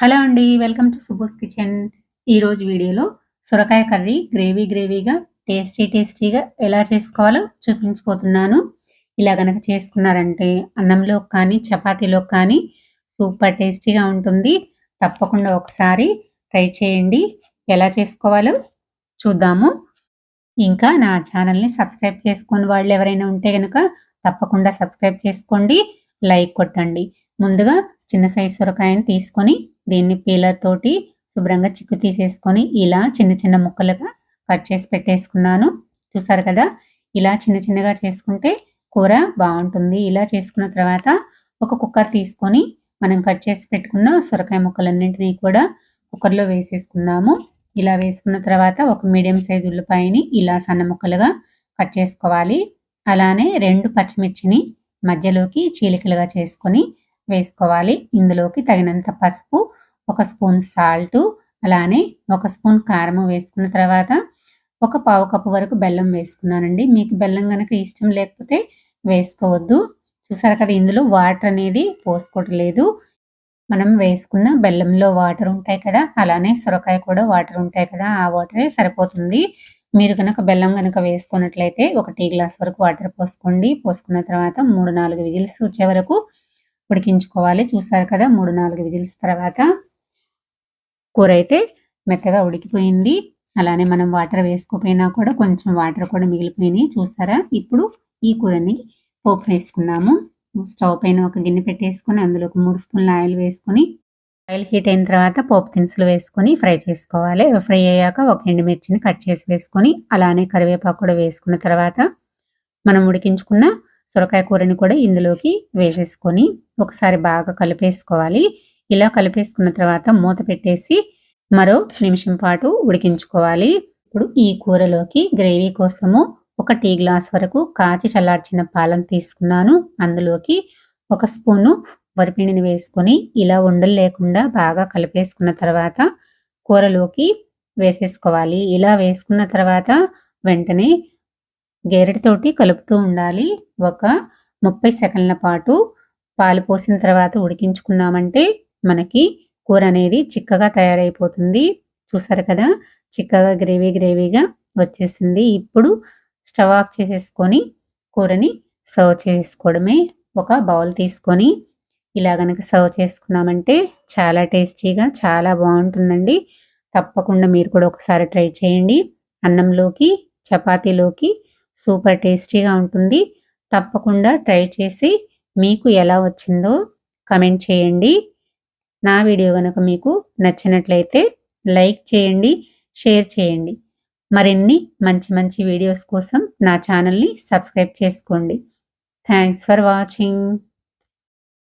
Hello అండి welcome to Subodh kitchen. ఈరోజు వీడియోలో సొరకాయ కర్రీ గ్రేవీ గ్రేవీగా టేస్టీ టేస్టీగా ఎలా చేసుకోవాలో చూపించిపోతున్నాను ఇలా గనక చేసుకున్నారంటే అన్నంలో కానీ చపాతీలో కానీ సూపర్ టేస్టీగా ఉంటుంది. తప్పకుండా ఒకసారి ట్రై చేయండి. ఎలా చేసుకోవాలో చూద్దాము. ఇంకా నా ఛానల్ని సబ్స్క్రైబ్ చేసుకుని వాళ్ళు ఎవరైనా ఉంటే కనుక తప్పకుండా సబ్స్క్రైబ్ చేసుకోండి లైక్ కొట్టండి. ముందుగా చిన్న సైజు సొరకాయని తీసుకొని దీన్ని పీలర్ తోటి శుభ్రంగా చిక్కు తీసేసుకొని ఇలా చిన్న చిన్న ముక్కలుగా కట్ చేసి పెట్టేసుకున్నాను. చూసారు కదా? ఇలా చిన్న చిన్నగా చేసుకుంటే కూర బాగుంటుంది. ఇలా చేసుకున్న తర్వాత ఒక కుక్కర్ తీసుకొని మనం కట్ చేసి పెట్టుకున్న సొరకాయ ముక్కలన్నింటినీ కూడా కుక్కర్లో వేసేసుకుందాము. ఇలా వేసుకున్న తర్వాత ఒక మీడియం సైజు ఉల్లిపాయని ఇలా సన్న ముక్కలుగా కట్ చేసుకోవాలి. అలానే రెండు పచ్చిమిర్చిని మధ్యలోకి చీలికలుగా చేసుకొని వేసుకోవాలి. ఇందులోకి తగినంత పసుపు ఒక స్పూన్ సాల్ట్ అలానే ఒక స్పూన్ కారం వేసుకున్న తర్వాత ఒక పావు కప్పు వరకు బెల్లం వేసుకున్నానండి. మీకు బెల్లం కనుక ఇష్టం లేకపోతే వేసుకోవద్దు. చూసారు కదా ఇందులో వాటర్ అనేది పోసుకోవట్లేదు. మనం వేసుకున్న బెల్లంలో వాటర్ ఉంటాయి కదా అలానే సొరకాయ కూడా వాటర్ ఉంటాయి కదా ఆ వాటరే సరిపోతుంది. మీరు కనుక బెల్లం కనుక వేసుకున్నట్లయితే ఒక టీ గ్లాస్ వరకు వాటర్ పోసుకోండి. పోసుకున్న తర్వాత మూడు నాలుగు విజిల్స్ వచ్చే వరకు ఉడికించుకోవాలి. చూసారు కదా మూడు నాలుగు విజిల్స్ తర్వాత కూర అయితే మెత్తగా ఉడికిపోయింది. అలానే మనం వాటర్ వేసుకోపోయినా కూడా కొంచెం వాటర్ కూడా మిగిలిపోయినాయి. చూసారా? ఇప్పుడు ఈ కూరని పోపు వేసుకున్నాము స్టవ్ పైన ఒక గిన్నె పెట్టేసుకొని అందులో ఒక మూడు స్పూన్ల ఆయిల్ వేసుకొని ఆయిల్ హీట్ అయిన తర్వాత పోపు దినుసులు వేసుకొని ఫ్రై చేసుకోవాలి. ఫ్రై అయ్యాక ఒక ఎండుమిర్చిని కట్ చేసి వేసుకొని అలానే కరివేపాకు కూడా వేసుకున్న తర్వాత మనం ఉడికించుకున్న సొరకాయ కూరని కూడా ఇందులోకి వేసేసుకొని ఒకసారి బాగా కలిపేసుకోవాలి. ఇలా కలిపేసుకున్న తర్వాత మూత పెట్టేసి మరో నిమిషం పాటు ఉడికించుకోవాలి. ఇప్పుడు ఈ కూరలోకి గ్రేవీ కోసము ఒక టీ గ్లాస్ వరకు కాచి చల్లార్చిన పాలను తీసుకున్నాను. అందులోకి ఒక స్పూను వరిపిండిని వేసుకొని ఇలా ఉండలు లేకుండా బాగా కలిపేసుకున్న తర్వాత కూరలోకి వేసేసుకోవాలి. ఇలా వేసుకున్న తర్వాత వెంటనే గేరెడితోటి కలుపుతూ ఉండాలి. ఒక ముప్పై సెకండ్ల పాటు పాలు పోసిన తర్వాత ఉడికించుకున్నామంటే మనకి కూర అనేది చిక్కగా తయారైపోతుంది. చూసారు కదా? చిక్కగా గ్రేవీ గ్రేవీగా వచ్చేసింది. ఇప్పుడు స్టవ్ ఆఫ్ చేసేసుకొని కూరని సర్వ్ చేసుకోవడమే. ఒక బౌల్ తీసుకొని ఇలా గనక సర్వ్ చేసుకున్నామంటే చాలా టేస్టీగా చాలా బాగుంటుందండి. తప్పకుండా మీరు కూడా ఒకసారి ట్రై చేయండి. అన్నంలోకి చపాతీలోకి సూపర్ టేస్టీగా ఉంటుంది. తప్పకుండా ట్రై చేసి మీకు ఎలా వచ్చిందో కమెంట్ చేయండి. నా వీడియో కనుక మీకు నచ్చినట్లయితే లైక్ చేయండి షేర్ చేయండి. మరిన్ని మంచి మంచి వీడియోస్ కోసం నా ఛానల్ని సబ్స్క్రైబ్ చేసుకోండి. Thanks for watching.